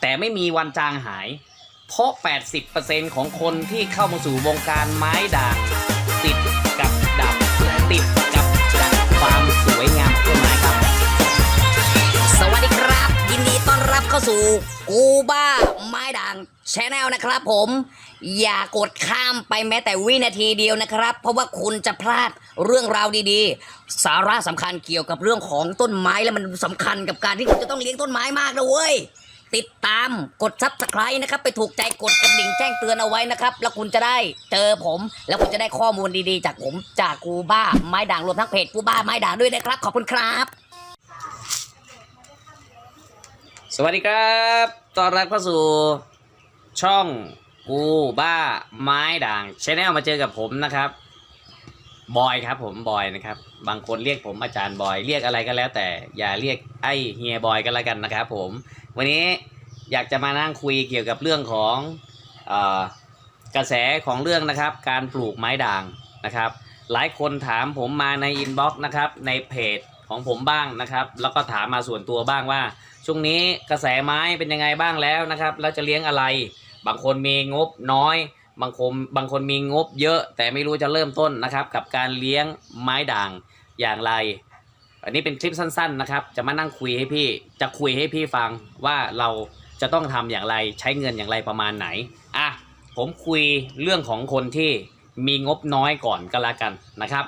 แต่ไม่มีวันจางหาย เพราะ 80%ของคนที่เข้ามาสู่วงการไม้ด่างติดกับดับติดกับดับความสวยงามต้นไม้ครับ สวัสดีครับ ยินดีต้อนรับเข้าสู่กูบ้าไม้ด่างชแนลนะครับผม อย่ากดข้ามไปแม้แต่วินาทีเดียวนะครับ เพราะว่าคุณจะพลาดเรื่องราวดีๆ สาระสำคัญเกี่ยวกับเรื่องของต้นไม้และมันสำคัญกับการที่คุณจะต้องเลี้ยงต้นไม้มากนะเว้ย ติดตามกดซับสไครต์นะครับ ไปถูกใจกดกระดิ่งแจ้งเตือนเอาไว้นะครับ แล้วคุณจะได้เจอผม แล้วคุณจะได้ข้อมูลดีๆ จากผมจากกูบ้าไม้ด่างรวมทั้งเพจกูบ้าไม้ด่างด้วยนะครับ ขอบคุณครับ สวัสดีครับต้อนรับเข้าสู่ช่องกูบ้าไม้ด่างชแนลมาเจอกับผมนะครับ บอยครับผมบอยนะครับ บางคนเรียกผมอาจารย์บอยเรียกอะไรก็แล้วแต่อย่าเรียกไอเฮียบอยกันแล้วกันนะครับผม วันนี้อยากจะมานั่งคุยเกี่ยวกับเรื่องของอกระแสของเรื่องนะครับ การปลูกไม้ด่างนะครับ หลายคนถามผมมาในอินบ็อกซ์นะครับในเพจของผมบ้างนะครับ แล้วก็ถามมาส่วนตัวบ้างว่า ช่วงนี้กระแสไม้เป็นยังไงบ้างแล้วนะครับ แล้วจะเลี้ยงอะไร บางคนมีงบน้อย บางคนบางคนมีงบเยอะ แต่ไม่รู้จะเริ่มต้นนะครับ กับการเลี้ยงไม้ด่างอย่างไร อันนี้เป็นคลิปสั้น ๆนะครับ จะมานั่งคุยให้พี่ จะคุยให้พี่ฟังว่าเราจะต้องทำอย่างไรใช้เงินอย่างไรประมาณไหน อะ ผมคุยเรื่องของคนที่มีงบน้อยก่อนก็แล้วกันนะครับ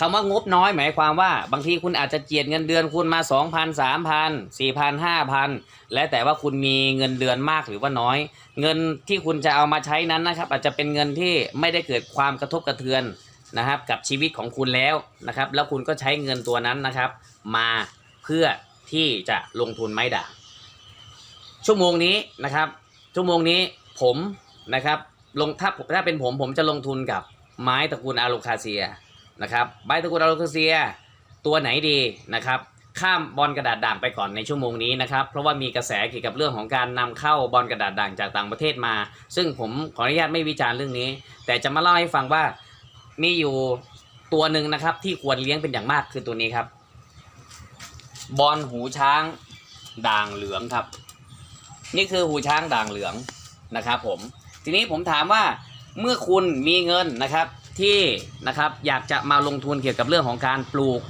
คำว่างบน้อยหมายความว่า บางทีคุณอาจจะเจียดเงินเดือนคุณมา 2,000 3,000 4,000 5,000 แล้วแต่ว่าคุณมีเงินเดือนมากหรือว่าน้อย เงินที่คุณจะเอามาใช้นั้นนะครับ อาจจะเป็นเงินที่ไม่ได้เกิดความกระทบกระเทือน นะครับกับชีวิตของคุณแล้วนะครับ แล้วคุณก็ใช้เงินตัวนั้นนะครับ มาเพื่อที่จะลงทุนไม้ด่างชั่วโมงนี้นะครับ ชั่วโมงนี้ผมนะครับลงถ้าถ้าเป็นผมผมจะลงทุนกับไม้ตระกูลอาโลคาเซียนะครับใบตระกูลอาโลคาเซีย ตัวไหนดีนะครับ ข้ามบอลกระดาษด่างไปก่อนในชั่วโมงนี้นะครับ เพราะว่ามีกระแสเกี่ยวกับเรื่องของการนำเข้าบอลกระดาษด่างจากต่างประเทศมา ซึ่งผมขออนุญาตไม่วิจารณ์เรื่องนี้ แต่จะมาเล่าให้ฟังว่า มีอยู่ตัวหนึ่งนะครับ ที่ควรเลี้ยงเป็นอย่างมากคือตัวนี้ครับ บอลหูช้างด่างเหลืองครับ นี่คือหูช้างด่างเหลืองนะครับ ผม ทีนี้ผมถามว่าเมื่อคุณมีเงินนะครับที่นะครับอยากจะมาลงทุนเกี่ยวกับเรื่องของการปลูก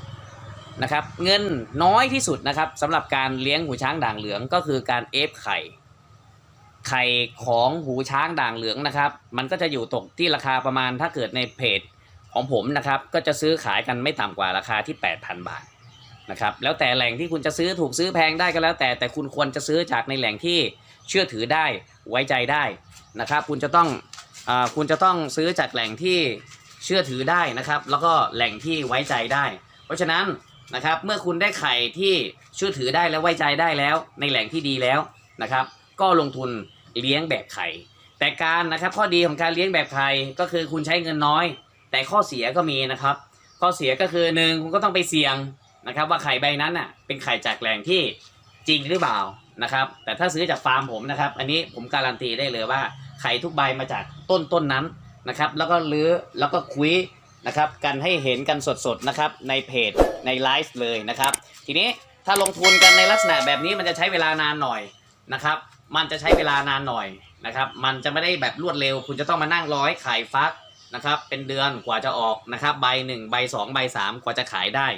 นะครับเงินน้อยที่สุดนะครับสำหรับการเลี้ยงหูช้างด่างเหลืองก็คือการเอฟไข่ไข่ของหูช้างด่างเหลืองนะครับ มันก็จะอยู่ตกที่ราคาประมาณถ้าเกิดในเพจ ของผมนะครับก็จะซื้อขายกันไม่ต่ำกว่าราคาที่ 8,000 บาทนะครับแล้วแต่แหล่งที่คุณจะซื้อถูกซื้อแพงได้ก็แล้ว แต่แต่คุณควรจะซื้อจากในแหล่งที่เชื่อถือได้ไว้ใจได้นะครับ คุณจะต้องอคุณจะต้องซื้อจากแหล่งที่เชื่อถือได้นะครับ แล้วก็แหล่งที่ไว้ใจได้ เพราะฉะนั้นนะครับเมื่อคุณได้ไข่ที่เชื่อถือได้และไว้ใจได้แล้ว ในแหล่งที่ดีแล้วนะครับ ก็ลงทุนเลี้ยงแบบไข่แต่การนะครับข้อดีของการเลี้ยงแบบไข่ก็คือคุณใช้เงินน้อย แต่ข้อเสียก็มีนะครับ ข้อเสียก็คือหนึ่งคุณก็ต้องไปเสี่ยงนะครับว่าไข่ใบนั้นน่ะเป็นไข่จากแหล่งที่จริงหรือเปล่านะครับ แต่ถ้าซื้อจากฟาร์มผมนะครับ อันนี้ผมการันตีได้เลยว่าไข่ทุกใบมาจากต้นต้นนั้นนะครับ แล้วก็ลื้อแล้วก็คุยนะครับกันให้เห็นกันสดๆนะครับในเพจในไลฟ์เลยนะครับ ทีนี้ถ้าลงทุนกันในลักษณะแบบนี้มันจะใช้เวลานานหน่อยนะครับ มันจะใช้เวลานานหน่อยนะครับ มันจะไม่ได้แบบรวดเร็ว คุณจะต้องมานั่งรอให้ไข่ฟัก นะครับ เป็นเดือนกว่าจะออกนะครับใบหนึ่งใบสองใบสามกว่าจะขายได้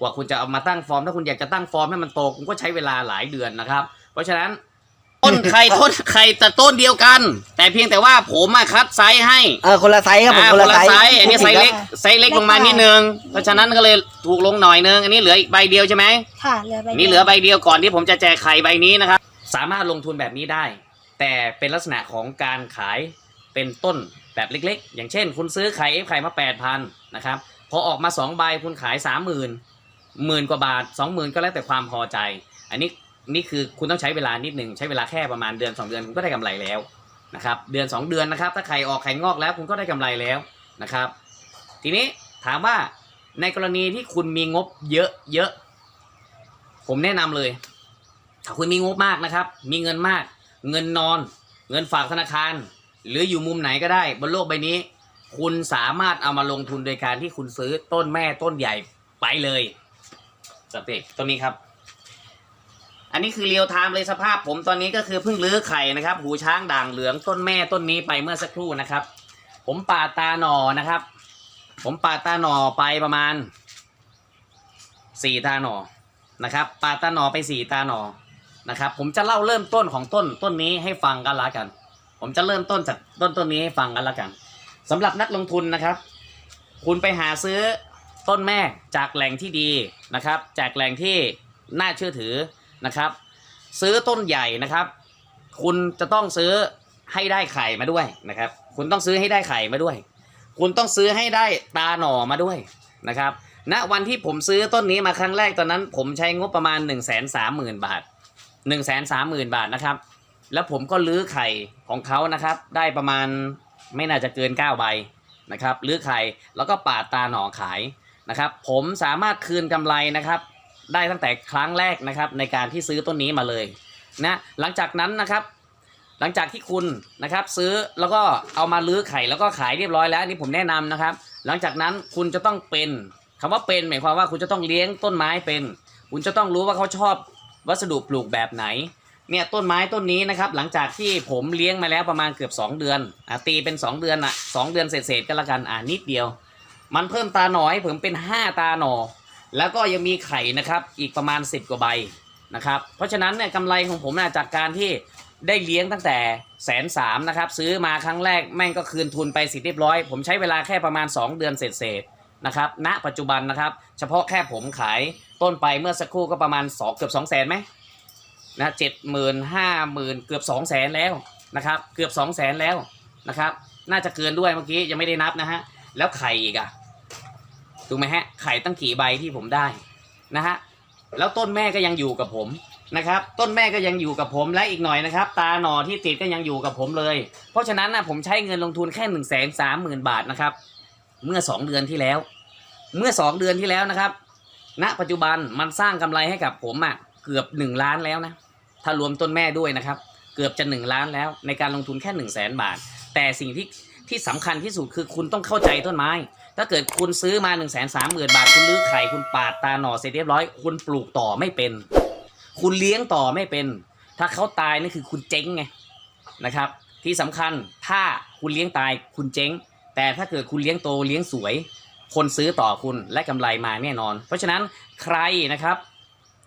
กว่าคุณจะเอามาตั้งฟอร์ม ถ้าคุณอยากจะตั้งฟอร์มให้มันโตคุณก็ใช้เวลาหลายเดือนนะครับ เพราะฉะนั้นต้นไข่ต้นไข่แต่ต้นเดียวกัน แต่เพียงแต่ว่าผมอะคัดไซส์ให้เออคนละไซส์ครับผมอ่าคนละไซส์ไซส์อันนี้ไซส์เล็กไซส์เล็กลงมานิดนึงเพราะฉะนั้นก็เลยถูกลงหน่อยนึงอันนี้เหลืออีกใบเดียวใช่ไหม ค่ะเหลือใบอันนี้เหลือใบเดียวก่อนที่ผมจะแจกไข่ใบนี้นะครับ สามารถลงทุนแบบนี้ได้ แต่เป็นลักษณะของการขายเป็นต้น แบบเล็กๆ อย่างเช่น คุณซื้อไข่เอฟไข่มา8,000นะครับพอออกมา2ใบคุณขาย 30,000หมื่นกว่าบาท 20,000 ก็แล้วแต่ความพอใจ อันนี้นี่คือคุณต้องใช้เวลานิดหนึ่งใช้เวลาแค่ประมาณเดือน 2 เดือนคุณก็ได้กำไรแล้วนะครับเดือน 2 เดือนนะครับ ถ้าไข่ออกไข่งอกแล้วคุณก็ได้กำไรแล้วนะครับ ทีนี้ถามว่าในกรณีที่คุณมีงบเยอะเยอะๆผมแนะนำเลย ถ้าคุณมีงบมากนะครับ มีเงินมาก เงินนอน เงินฝากธนาคาร หรืออยู่มุมไหนก็ได้บนโลกใบนี้ คุณสามารถเอามาลงทุนโดยการที่คุณซื้อต้นแม่ต้นใหญ่ไปเลยสเปกต้นนี้ครับ อันนี้คือเรียวไทม์เลยสภาพผมตอนนี้ก็คือเพิ่งรื้อไข่นะครับ หูช้างด่างเหลืองต้นแม่ต้นนี้ไปเมื่อสักครู่นะครับ ผมปาดตาหนอนะครับ ผมปาดตาหนอไปประมาณสี่ตาหนอนะครับปาดตาหนอไปสี่ตาหนอนะครับ ผมจะเล่าเริ่มต้นของต้นต้นนี้ให้ฟังกันละกัน ผมจะเริ่มต้นจากต้นต้นนี้ให้ฟังกันละกันสำหรับนักลงทุนนะครับ คุณไปหาซื้อต้นแม่จากแหล่งที่ดีนะครับ จากแหล่งที่น่าเชื่อถือนะครับ ซื้อต้นใหญ่นะครับ คุณจะต้องซื้อให้ได้ไข่มาด้วยนะครับ คุณต้องซื้อให้ได้ไข่มาด้วย คุณต้องซื้อให้ได้ตาหน่อมาด้วยนะครับณวันที่ผมซื้อต้นนี้มาครั้งแรกตอนนั้น ผมใช้งบประมาณ1นึ่งแสนสามหมื่นบาท1นึ่งแสนสามหมื่นบาทนะครับ แล้วผมก็ลื้อไข่ของเขานะครับ ได้ประมาณไม่น่าจะเกิน 9 ใบนะครับลื้อไข่แล้วก็ปาดตาหน่อขายนะครับ ผมสามารถคืนกำไรนะครับ ได้ตั้งแต่ครั้งแรกนะครับ ในการที่ซื้อต้นนี้มาเลยนะหลังจากนั้นนะครับหลังจากที่คุณนะครับซื้อแล้วก็เอามาลื้อไข่แล้วก็ขายเรียบร้อยแล้วนนี่ผมแนะนำนะครับ หลังจากนั้นคุณจะต้องเป็นคำว่าเป็นหมายความว่าคุณจะต้องเลี้ยงต้นไม้เป็น คุณจะต้องรู้ว่าเขาชอบวัสดุปลูกแบบไหน เนี่ยต้นไม้ต้นนี้นะครับ หลังจากที่ผมเลี้ยงมาแล้วประมาณเกือบ 2 เดือนอะตีเป็น 2 เดือนอะสเดือนเศษๆก็แล้วกันอ่านิดเดียว มันเพิ่มตาหน่อให้ผมเป็น 5 ตาหน่อ แล้วก็ยังมีไข่นะครับอีกประมาณ 10 กว่าใบนะครับ เพราะฉะนั้นเนี่ยกำไรของผมนะจากการที่ได้เลี้ยงตั้งแต่แสนสามนะครับซื้อมาครั้งแรกแม่งก็คืนทุนไปสิเรียบร้อย ผมใช้เวลาแค่ประมาณ 2 เดือนเศษๆนะครับณปัจจุบันนะครับ เฉพาะแค่ผมขายต้นไปเมื่อสักครู่ก็ประมาณ2เกือบ2 0 0 0 0นไหม นะเจ็ดหมื่นห้าหมื่นเกือบ2 0 0 0 0 0แล้วนะครับ เกือบ2 0 0 0 0 0แล้วนะครับ น่าจะเกินด้วยเมื่อกี้ยังไม่ได้นับนะฮะ แล้วไข่อีกอะถูกไหมฮะ ไข่ตั้งกี่ใบที่ผมได้นะฮะ แล้วต้นแม่ก็ยังอยู่กับผมนะครับ ต้นแม่ก็ยังอยู่กับผมและอีกหน่อยนะครับ ตาหนอที่ติดก็ยังอยู่กับผมเลย เพราะฉะนั้นนะผมใช้เงินลงทุนแค่หนึ่งแสนสามหมื่นบาทนะครับ เมื่อสองเดือนที่แล้ว เมื่อสองเดือนที่แล้วนะครับ ณ ปัจจุบันมันสร้างกำไรให้กับผมอะ่ะเกือบหนึ่งล้านแล้วนะ ถ้ารวมต้นแม่ด้วยนะครับ เกือบจะหนึ่งล้านแล้ว ในการลงทุนแค่หนึ่งแสนบาท แต่สิ่งที่ที่สำคัญที่สุดคือคุณต้องเข้าใจต้นไม้ ถ้าเกิดคุณซื้อมา1นึ่งแสนสามหมื่นบาท คุณลื้อไข่คุณปาดตาหน่อเสร็จเรียบร้อย คุณปลูกต่อไม่เป็น คุณเลี้ยงต่อไม่เป็น ถ้าเขาตายนั่คือคุณเจ๊งไงนะครับ ที่สำคัญถ้าคุณเลี้ยงตายคุณเจ๊ง แต่ถ้าเกิดคุณเลี้ยงโตเลี้ยงสวย คนซื้อต่อคุณและกำไรมาแน่นอน เพราะฉะนั้นใครนะครับ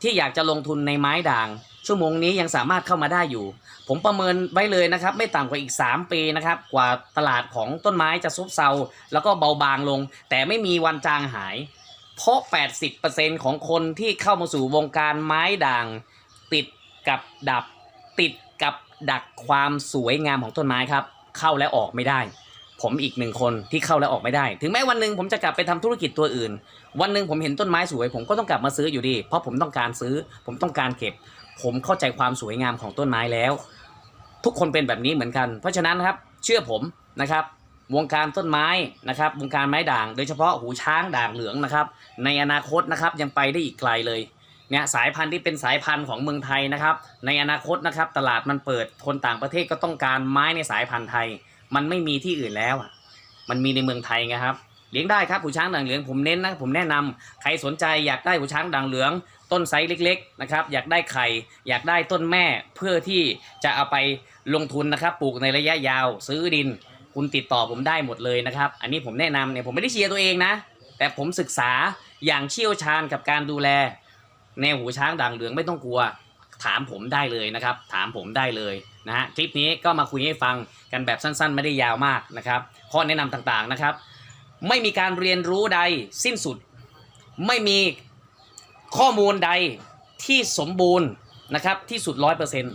ที่อยากจะลงทุนในไม้ด่าง ชั่วโมงนี้ยังสามารถเข้ามาได้อยู่ ผมประเมินไว้เลยนะครับ ไม่ต่ำกว่าอีก 3 ปีนะครับกว่าตลาดของต้นไม้จะซบเซาแล้วก็เบาบางลง แต่ไม่มีวันจางหาย เพราะ 80%ของคนที่เข้ามาสู่วงการไม้ด่าง ติดกับดับติดกับดักความสวยงามของต้นไม้ครับ เข้าและออกไม่ได้ ผมอีกหนึ่งคนที่เข้าและออกไม่ได้ ถึงแม้วันหนึ่งผมจะกลับไปทำธุรกิจตัวอื่น วันหนึ่งผมเห็นต้นไม้สวย ผมก็ต้องกลับมาซื้ออยู่ดี เพราะผมต้องการซื้อ ผมต้องการเก็บ ผมเข้าใจความสวยงามของต้นไม้แล้ว ทุกคนเป็นแบบนี้เหมือนกัน เพราะฉะนั้นครับเชื่อผมนะครับวงการต้นไม้นะครับวงการไม้ด่าง โดยเฉพาะหูช้างด่างเหลืองนะครับ ในอนาคตนะครับยังไปได้อีกไกลเลยเนี่ยสายพันธุ์ที่เป็นสายพันธุ์ของเมืองไทยนะครับ ในอนาคตนะครับ ตลาดมันเปิดคนต่างประเทศก็ต้องการไม้ในสายพันธุ์ไทย มันไม่มีที่อื่นแล้วอะ มันมีในเมืองไทยไงครับ เลี้ยงได้ครับหูช้างด่างเหลืองผมเน้นนะผมแนะนำใครสนใจอยากได้หูช้างด่างเหลือง ต้นไซส์เล็ก ๆ นะครับ อยากได้ไข่อยากได้ต้นแม่เพื่อที่จะเอาไปลงทุนนะครับ ปลูกในระยะยาว ซื้อดิน คุณติดต่อผมได้หมดเลยนะครับ อันนี้ผมแนะนำเนี่ยผมไม่ได้เชียร์ตัวเองนะ แต่ผมศึกษาอย่างเชี่ยวชาญกับการดูแลแนวหูช้างด่างเหลืองไม่ต้องกลัว ถามผมได้เลยนะครับ ถามผมได้เลยนะฮะคลิปนี้ก็มาคุยให้ฟังกันแบบสั้นๆ ไม่ได้ยาวมากนะครับข้อแนะนำต่างๆนะครับ ไม่มีการเรียนรู้ใดสิ้นสุด ไม่มีข้อมูลใดที่สมบูรณ์นะครับที่สุดร้อยเปอร์เซ็น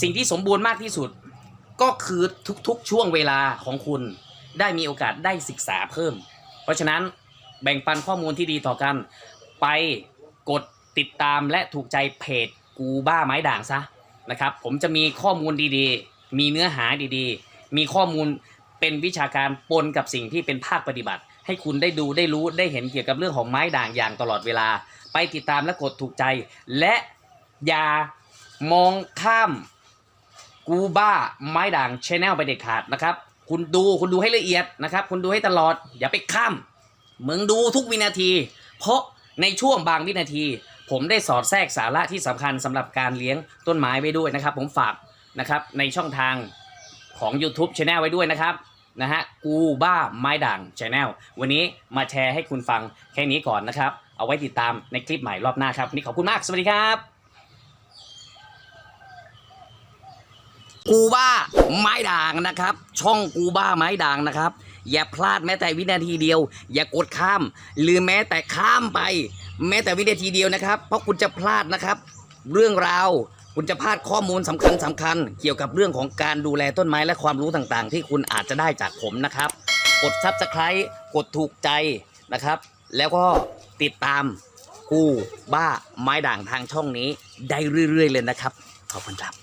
สิ่งที่สมบูรณ์มากที่สุด ก็คือทุกๆช่วงเวลาของคุณ ได้มีโอกาสได้ศึกษาเพิ่ม เพราะฉะนั้นแบ่งปันข้อมูลที่ดีต่อกัน ไปกดติดตามและถูกใจเพจ กูบ้าไม้ด่างซะนะครับ ผมจะมีข้อมูลดีๆ มีเนื้อหาดีๆ มีข้อมูลเป็นวิชาการปนกับสิ่งที่เป็นภาคปฏิบัติ ให้คุณได้ดูได้รู้ได้เห็นเกี่ยวกับเรื่องของไม้ด่างอย่างตลอดเวลา ไปติดตามและกดถูกใจ และอย่ามองข้ามกูบ้าไม้ด่างชแนลไปเด็ดขาดนะครับ คุณดูคุณดูให้ละเอียดนะครับ คุณดูให้ตลอดอย่าไปข้ามมึงดูทุกวินาที เพราะในช่วงบางวินาที ผมได้สอดแทรกสาระที่สำคัญสำหรับการเลี้ยงต้นไม้ไว้ด้วยนะครับ ผมฝากนะครับในช่องทางของ YouTube Channel ไว้ด้วยนะครับนะฮะกูบ้าไม้ด่าง Channel วันนี้มาแชร์ให้คุณฟังแค่นี้ก่อนนะครับ เอาไว้ติดตามในคลิปใหม่รอบหน้าครับวันนี้ขอบคุณมาก สวัสดีครับกูบ้าไม้ด่างนะครับ ช่องกูบ้าไม้ด่างนะครับ อย่าพลาดแม้แต่วินาทีเดียว อย่ากดข้าม หรือแม้แต่ข้ามไป แม้แต่วินาทีเดียวนะครับ เพราะคุณจะพลาดนะครับ เรื่องราวคุณจะพลาดข้อมูลสำคัญสำคัญ เกี่ยวกับเรื่องของการดูแลต้นไม้และความรู้ต่างๆ ที่คุณอาจจะได้จากผมนะครับ กดซับสไครต์กดถูกใจนะครับ แล้วก็ติดตามกูบ้าไม้ด่างทางช่องนี้ได้เรื่อย ๆ เลยนะครับ ขอบคุณครับ